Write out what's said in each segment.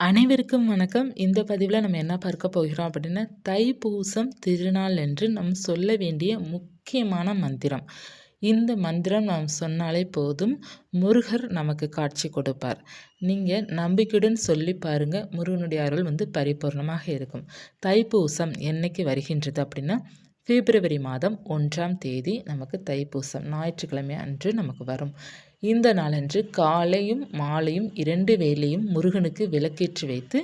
அனைவருக்கும் வணக்கம். இந்த பதிவில் நம்ம என்ன பார்க்க போகிறோம் அப்படின்னா தைப்பூசம் திருநாள் என்று நம் சொல்ல வேண்டிய முக்கியமான மந்திரம். இந்த மந்திரம் நாம் சொன்னாலே போதும் முருகர் நமக்கு காட்சி கொடுப்பார். நீங்கள் நம்பிக்கையுடன் சொல்லி பாருங்கள் முருகனுடைய அருள் வந்து பரிபூர்ணமாக இருக்கும். தைப்பூசம் என்னைக்கு வருகின்றது அப்படின்னா பிப்ரவரி மாதம் ஒன்றாம் தேதி நமக்கு தைப்பூசம் ஞாயிற்றுக்கிழமை அன்று நமக்கு வரும். இந்த நாளன்று காலையும் மாலையும் இரண்டு வேலையும் முருகனுக்கு விளக்கேற்றி வைத்து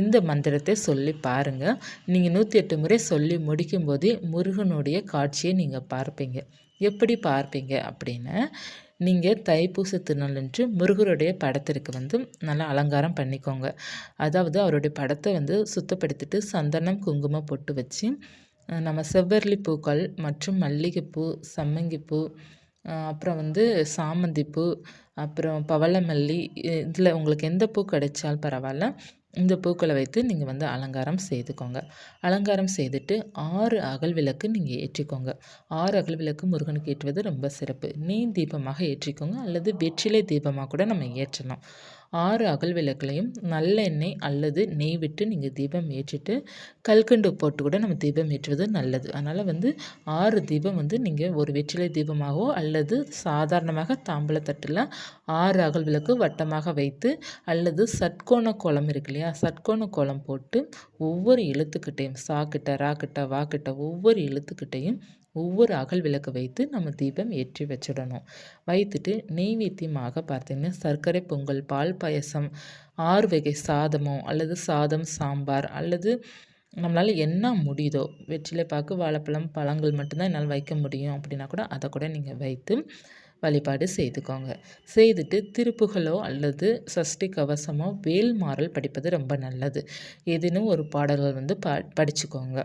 இந்த மந்திரத்தை சொல்லி பாருங்கள் நீங்கள் நூற்றி எட்டு முறை சொல்லி முடிக்கும் போதே முருகனுடைய காட்சியை நீங்கள் பார்ப்பீங்க. எப்படி பார்ப்பீங்க அப்படின்னு நீங்கள் தைப்பூச திருநாளன்று முருகருடைய படத்திற்கு வந்து நல்லா அலங்காரம் பண்ணிக்கோங்க. அதாவது அவருடைய படத்தை வந்து சுத்தப்படுத்திட்டு சந்தனம் குங்குமம் பொட்டு வச்சு நம்ம செவ்வரளி பூக்கள் மற்றும் மல்லிகைப்பூ சம்மங்கிப்பூ அப்புறம் வந்து சாமந்திப்பூ அப்புறம் பவளமல்லி இதில் உங்களுக்கு எந்த பூ கிடைச்சாலும் பரவாயில்ல இந்த பூக்களை வைத்து நீங்கள் வந்து அலங்காரம் செய்துக்கோங்க. அலங்காரம் செய்துட்டு ஆறு அகல் விளக்கு நீங்கள் ஏற்றிக்கோங்க. ஆறு அகல் விளக்கு முருகனுக்கு ஏற்றுவது ரொம்ப சிறப்பு. நீ தீபமாக ஏற்றிக்கோங்க அல்லது வெற்றிலை தீபமாக கூட நம்ம ஏற்றணும் ஆறு அகல் விளக்குலையும் நல்லெண்ணெய் அல்லது நெய் விட்டு நீங்கள் தீபம் ஏற்றிட்டு கல்கண்டு போட்டு கூட நம்ம தீபம் ஏற்றுவது நல்லது. அதனால் வந்து ஆறு தீபம் வந்து நீங்கள் ஒரு வெற்றிலை தீபமாகவோ அல்லது சாதாரணமாக தாம்பளத்தட்டில் ஆறு அகல் விளக்கு வட்டமாக வைத்து அல்லது சட்கோண கோலம் இருக்கு இல்லையா? சட்கோண கோலம் போட்டு ஒவ்வொரு எழுத்துக்கிட்டையும் சாக்கிட்ட ராக்கிட்ட வாக்கிட்ட ஒவ்வொரு எழுத்துக்கிட்டையும் ஒவ்வொரு அகல் விளக்கு வைத்து நம்ம தீபம் ஏற்றி வச்சிடணும். வைத்துட்டு நெய்வேத்தியமாக பார்த்தீங்கன்னா சர்க்கரை பொங்கல் பால் பாயசம் ஆறு வகை சாதமோ அல்லது சாதம் சாம்பார் அல்லது நம்மளால் என்ன முடியுதோ வெற்றிலை பாக்கு வாழைப்பழம் பழங்கள் மட்டும்தான் என்னால் வைக்க முடியும் அப்படின்னா கூட அதை கூட நீங்கள் வைத்து வழிபாடு செய்துக்கோங்க. செய்துட்டு திருப்புகளோ அல்லது சஷ்டி கவசமோ வேல்மாறல் படிப்பது ரொம்ப நல்லது. ஏதேனும் ஒரு பாடல்கள் வந்து ப படிச்சுக்கோங்க.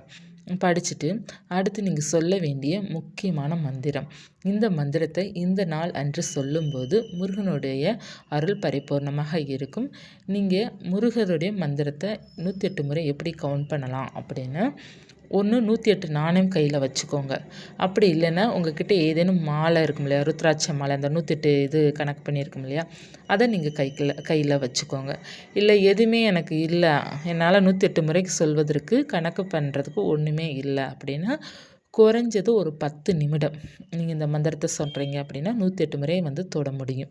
படிச்சுட்டு அடுத்து நீங்கள் சொல்ல வேண்டிய முக்கியமான மந்திரம். இந்த மந்திரத்தை இந்த நாள் அன்று சொல்லும்போது முருகனுடைய அருள் பரிபூர்ணமாக இருக்கும். நீங்கள் முருகருடைய மந்திரத்தை நூற்றி எட்டு முறை எப்படி கவுண்ட் பண்ணலாம் அப்படின்னு ஒன்று நூற்றி எட்டு நாணயம் கையில் வச்சுக்கோங்க. அப்படி இல்லைன்னா உங்ககிட்ட ஏதேனும் மாலை இருக்கும் இல்லையா? ருத்ராட்ச மாலை அந்த நூற்றி எட்டு இது கணக்கு பண்ணியிருக்கும் இல்லையா? அதை நீங்கள் கைக்கில் கையில் வச்சுக்கோங்க. இல்லை எதுவுமே எனக்கு இல்லை. என்னால் நூற்றி எட்டு முறைக்கு சொல்வதற்கு கணக்கு பண்ணுறதுக்கு ஒன்றுமே இல்லை அப்படின்னா குறைஞ்சது ஒரு பத்து நிமிடம். நீங்கள் இந்த மந்திரத்தை சொல்கிறீங்க அப்படின்னா நூற்றி எட்டு முறையை வந்து தொட முடியும்.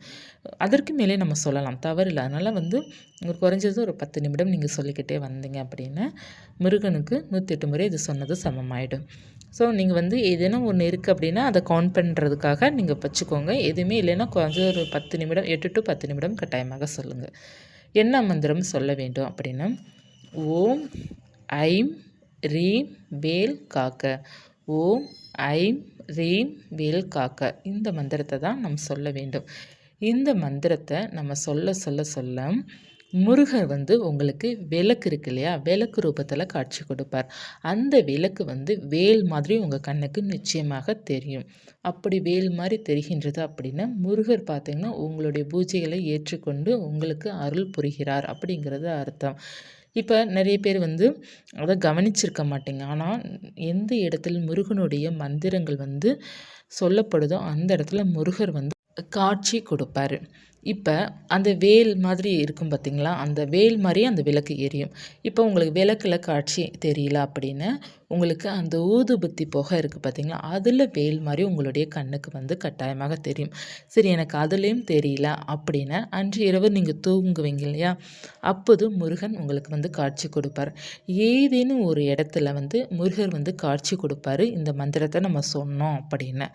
அதற்கு மேலே நம்ம சொல்லலாம். தவறில்லை அதனால் வந்து ஒரு குறைஞ்சது ஒரு பத்து நிமிடம் நீங்கள் சொல்லிக்கிட்டே வந்தீங்க அப்படின்னா முருகனுக்கு நூற்றி எட்டு முறை இது சொன்னது சமமாயிடும். ஸோ நீங்கள் வந்து ஏதேனும் ஒன்று இருக்குது அப்படின்னா அதை கவுண்ட் பண்ணுறதுக்காக நீங்கள் வச்சுக்கோங்க. எதுவுமே இல்லைன்னா குறைஞ்சது ஒரு பத்து நிமிடம் எட்டு டு பத்து நிமிடம் கட்டாயமாக சொல்லுங்கள் என்ன மந்திரம் சொல்ல வேண்டும் அப்படின்னா ஓம் ஐம் ரீம் வேல் காக்க. ஓம் ஐம் ரீம் வேல் காக்க. இந்த மந்திரத்தை தான் நம்ம சொல்ல வேண்டும். இந்த மந்திரத்தை நம்ம சொல்ல சொல்ல சொல்ல முருகர் வந்து உங்களுக்கு விளக்கு இருக்கு இல்லையா? விளக்கு ரூபத்தில் காட்சி கொடுப்பார். அந்த விளக்கு வந்து வேல் மாதிரி உங்கள் கண்ணுக்கு நிச்சயமாக தெரியும். அப்படி வேல் மாதிரி தெரிகின்றது அப்படின்னா முருகர் பார்த்திங்கன்னா உங்களுடைய பூஜைகளை ஏற்றுக்கொண்டு உங்களுக்கு அருள் புரிகிறார் அப்படிங்கிறது அர்த்தம். இப்போ நிறைய பேர் வந்து அதை கவனிச்சிருக்க மாட்டேங்க. ஆனால் எந்த இடத்துல முருகனுடைய மந்திரங்கள் வந்து சொல்லப்படுதோ அந்த இடத்துல முருகர் வந்து காட்சி கொடுப்பாரு. இப்போ அந்த வேல் மாதிரி இருக்கும் பார்த்திங்களா அந்த வேல் மாதிரி அந்த விளக்கு எரியும். இப்போ உங்களுக்கு விளக்கில் காட்சி தெரியல அப்படின்னு உங்களுக்கு அந்த ஊதுபத்தி புகை இருக்குது பார்த்திங்களா அதில் வேல் மாதிரி உங்களுடைய கண்ணுக்கு வந்து கட்டாயமாக தெரியும். சரி எனக்கு அதுலேயும் தெரியல அப்படின்னு அன்று இரவு நீங்கள் தூங்குவீங்க இல்லையா? அப்போது முருகன் உங்களுக்கு வந்து காட்சி கொடுப்பார். ஏதேனும் ஒரு இடத்துல வந்து முருகர் வந்து காட்சி கொடுப்பாரு. இந்த மந்திரத்தை நம்ம சொன்னோம் அப்படின்னு.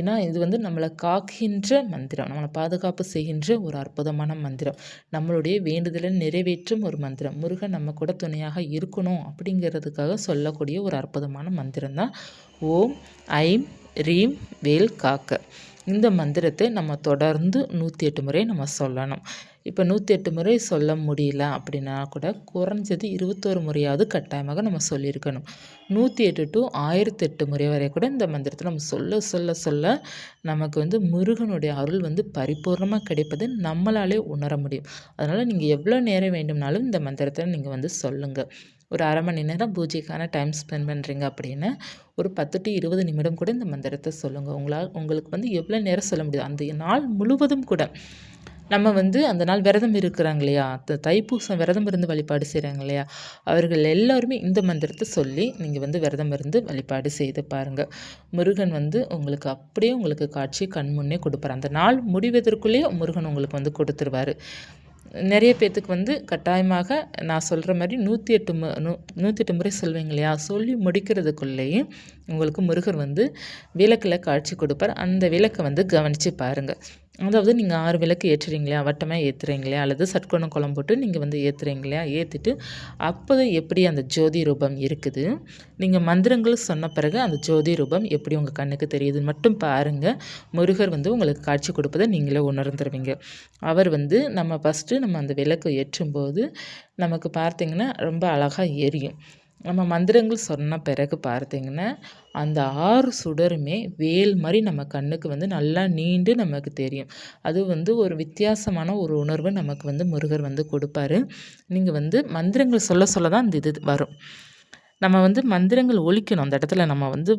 ஏன்னா இது வந்து நம்மளை காக்கின்ற மந்திரம். நம்மளை பாதுகாப்பு செய்கின்ற ஒரு அற்புதமான மந்திரம். நம்மளுடைய வேண்டுதலை நிறைவேற்றும் ஒரு மந்திரம். முருகன் நம்ம கூட துணையாக இருக்கணும் அப்படிங்கிறதுக்காக சொல்லக்கூடிய ஒரு அற்புதமான மந்திரம் தான் ஓம் ஐம் ரீம் வேல் காக்க. இந்த மந்திரத்தை நம்ம தொடர்ந்து நூற்றி எட்டு முறை நம்ம சொல்லணும். இப்போ நூற்றி எட்டு முறை சொல்ல முடியல அப்படின்னா கூட குறைஞ்சது இருபத்தோரு முறையாவது கட்டாயமாக நம்ம சொல்லியிருக்கணும். நூற்றி எட்டு டு ஆயிரத்தி எட்டு முறை வரை கூட இந்த மந்திரத்தை நம்ம சொல்ல சொல்ல சொல்ல நமக்கு வந்து முருகனுடைய அருள் வந்து பரிபூர்ணமாக கிடைப்பது நம்மளாலே உணர முடியும். அதனால் நீங்கள் எவ்வளோ நேரம் வேண்டும்னாலும் இந்த மந்திரத்தை நீங்கள் வந்து சொல்லுங்கள் ஒரு அரை மணி நேரம் பூஜைக்கான டைம் ஸ்பெண்ட் பண்ணுறீங்க அப்படின்னு ஒரு பத்து டு இருபது நிமிடம் கூட இந்த மந்திரத்தை சொல்லுங்கள் உங்களால் உங்களுக்கு வந்து எவ்வளோ நேரம் சொல்ல முடியும் அந்த நாள் முழுவதும் கூட. நம்ம வந்து அந்த நாள் விரதம் இருக்கிறாங்க இல்லையா? த தைப்பூசம் விரதம் இருந்து வழிபாடு செய்கிறாங்க இல்லையா? அவர்கள் எல்லாருமே இந்த மந்திரத்தை சொல்லி நீங்கள் வந்து விரதம் இருந்து வழிபாடு செய்து பாருங்கள் முருகன் வந்து உங்களுக்கு அப்படியே உங்களுக்கு காட்சி கண் முன்னே கொடுப்பார். அந்த நாள் முடிவதற்குள்ளேயே முருகன் உங்களுக்கு வந்து கொடுத்துருவார். நிறைய பேர்த்துக்கு வந்து கட்டாயமாக நான் சொல்கிற மாதிரி நூற்றி எட்டு மு நூ நூற்றி எட்டு முறை சொல்வீங்க இல்லையா? சொல்லி முடிக்கிறதுக்குள்ளேயும் உங்களுக்கு முருகர் வந்து விளக்கில் காட்சி கொடுப்பார். அந்த விளக்கை வந்து கவனித்து பாருங்கள் அதாவது நீங்கள் ஆறு விளக்கு ஏற்றுறீங்களா வட்டமாக ஏற்றுறீங்களா அல்லது சட்கோணம் குளம் போட்டு நீங்கள் வந்து ஏற்றுறீங்களா ஏற்றிட்டு அப்போது எப்படி அந்த ஜோதி ரூபம் இருக்குது? நீங்கள் மந்திரங்கள் சொன்ன பிறகு அந்த ஜோதி ரூபம் எப்படி உங்கள் கண்ணுக்கு தெரியுதுன்னு மட்டும் பாருங்கள் முருகர் வந்து உங்களுக்கு காட்சி கொடுப்பதை நீங்களே உணர்ந்துருவீங்க. அவர் வந்து நம்ம ஃபஸ்ட்டு நம்ம அந்த விளக்கு ஏற்றும்போது நமக்கு பார்த்திங்கன்னா ரொம்ப அழகாக எரியும். நம்ம மந்திரங்கள் சொன்ன பிறகு பார்த்திங்கன்னா அந்த ஆறு சுடருமே வேல் மாதிரி நம்ம கண்ணுக்கு வந்து நல்லா நீண்டு நமக்கு தெரியும். அது வந்து ஒரு வித்தியாசமான ஒரு உணர்வு நமக்கு வந்து முருகர் வந்து கொடுப்பாரு. நீங்கள் வந்து மந்திரங்கள் சொல்ல சொல்ல தான் அந்த இது வரும். நம்ம வந்து மந்திரங்கள் ஒழிக்கணும். அந்த இடத்துல நம்ம வந்து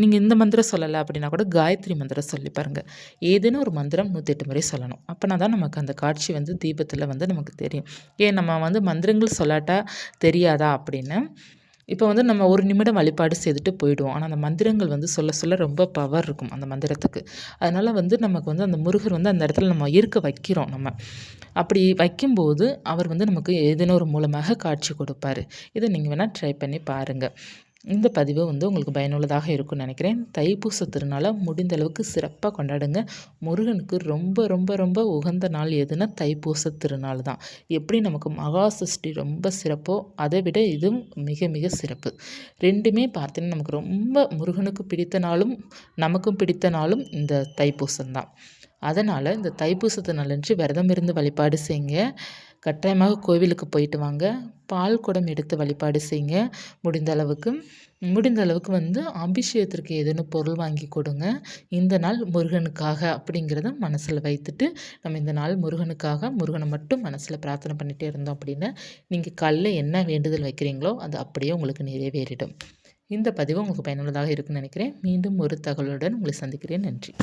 நீங்கள் இந்த மந்திரம் சொல்லலை அப்படின்னா கூட காயத்ரி மந்திரம் சொல்லி பாருங்கள் ஏதேனும் ஒரு மந்திரம் நூற்றெட்டு முறை சொல்லணும். அப்போனா தான் நமக்கு அந்த காட்சி வந்து தீபத்தில் வந்து நமக்கு தெரியும். ஏன் நம்ம வந்து மந்திரங்கள் சொல்லாட்டா தெரியாதா அப்படின்னு? இப்போ வந்து நம்ம ஒரு நிமிடம் வழிபாடு செய்துட்டு போயிடுவோம். ஆனால் அந்த மந்திரங்கள் வந்து சொல்ல சொல்ல ரொம்ப பவர் இருக்கும் அந்த மந்திரத்துக்கு. அதனால் வந்து நமக்கு வந்து அந்த முருகர் வந்து அந்த இடத்துல நம்ம இருக்க வைக்கிறோம் நம்ம. அப்படி வைக்கும்போது அவர் வந்து நமக்கு ஏதேனும் ஒரு மூலமாக காட்சி கொடுப்பார். இதை நீங்கள் வேணால் ட்ரை பண்ணி பாருங்கள் இந்த பதிவு வந்து உங்களுக்கு பயனுள்ளதாக இருக்கும்னு நினைக்கிறேன். தைப்பூச திருநாளை முடிந்த அளவுக்கு சிறப்பாக கொண்டாடுங்க. முருகனுக்கு ரொம்ப ரொம்ப ரொம்ப உகந்த நாள் எதுனா தைப்பூச திருநாள் தான். எப்படி நமக்கு மகா சஷ்டி ரொம்ப சிறப்போ அதை விட இதுவும் மிக மிக சிறப்பு. ரெண்டுமே பார்த்தீங்கன்னா நமக்கு ரொம்ப முருகனுக்கு பிடித்த நாளும் நமக்கும் பிடித்த நாளும் இந்த தைப்பூசம் தான். அதனால் இந்த தைப்பூசத்தை நல்லன்று விரதம் இருந்து வழிபாடு செய்யுங்க. கட்டாயமாக கோவிலுக்கு போயிட்டு வாங்க. பால் குடம் எடுத்து வழிபாடு செய்யுங்க. முடிந்த அளவுக்கு முடிந்த அளவுக்கு வந்து அபிஷேகத்திற்கு ஏதேனும் பொருள் வாங்கி கொடுங்க. இந்த நாள் முருகனுக்காக அப்படிங்கிறத மனசில் வைத்துட்டு நம்ம இந்த நாள் முருகனுக்காக முருகனை மட்டும் மனசில் பிரார்த்தனை பண்ணிகிட்டே இருந்தோம் அப்படின்னா நீங்கள் காலைல என்ன வேண்டுதல் வைக்கிறீங்களோ அது அப்படியே உங்களுக்கு நிறைவேறிடும். இந்த பதிவு உங்களுக்கு பயனுள்ளதாக இருக்குன்னு நினைக்கிறேன். மீண்டும் ஒரு தகவலுடன் உங்களை சந்திக்கிறேன். நன்றி.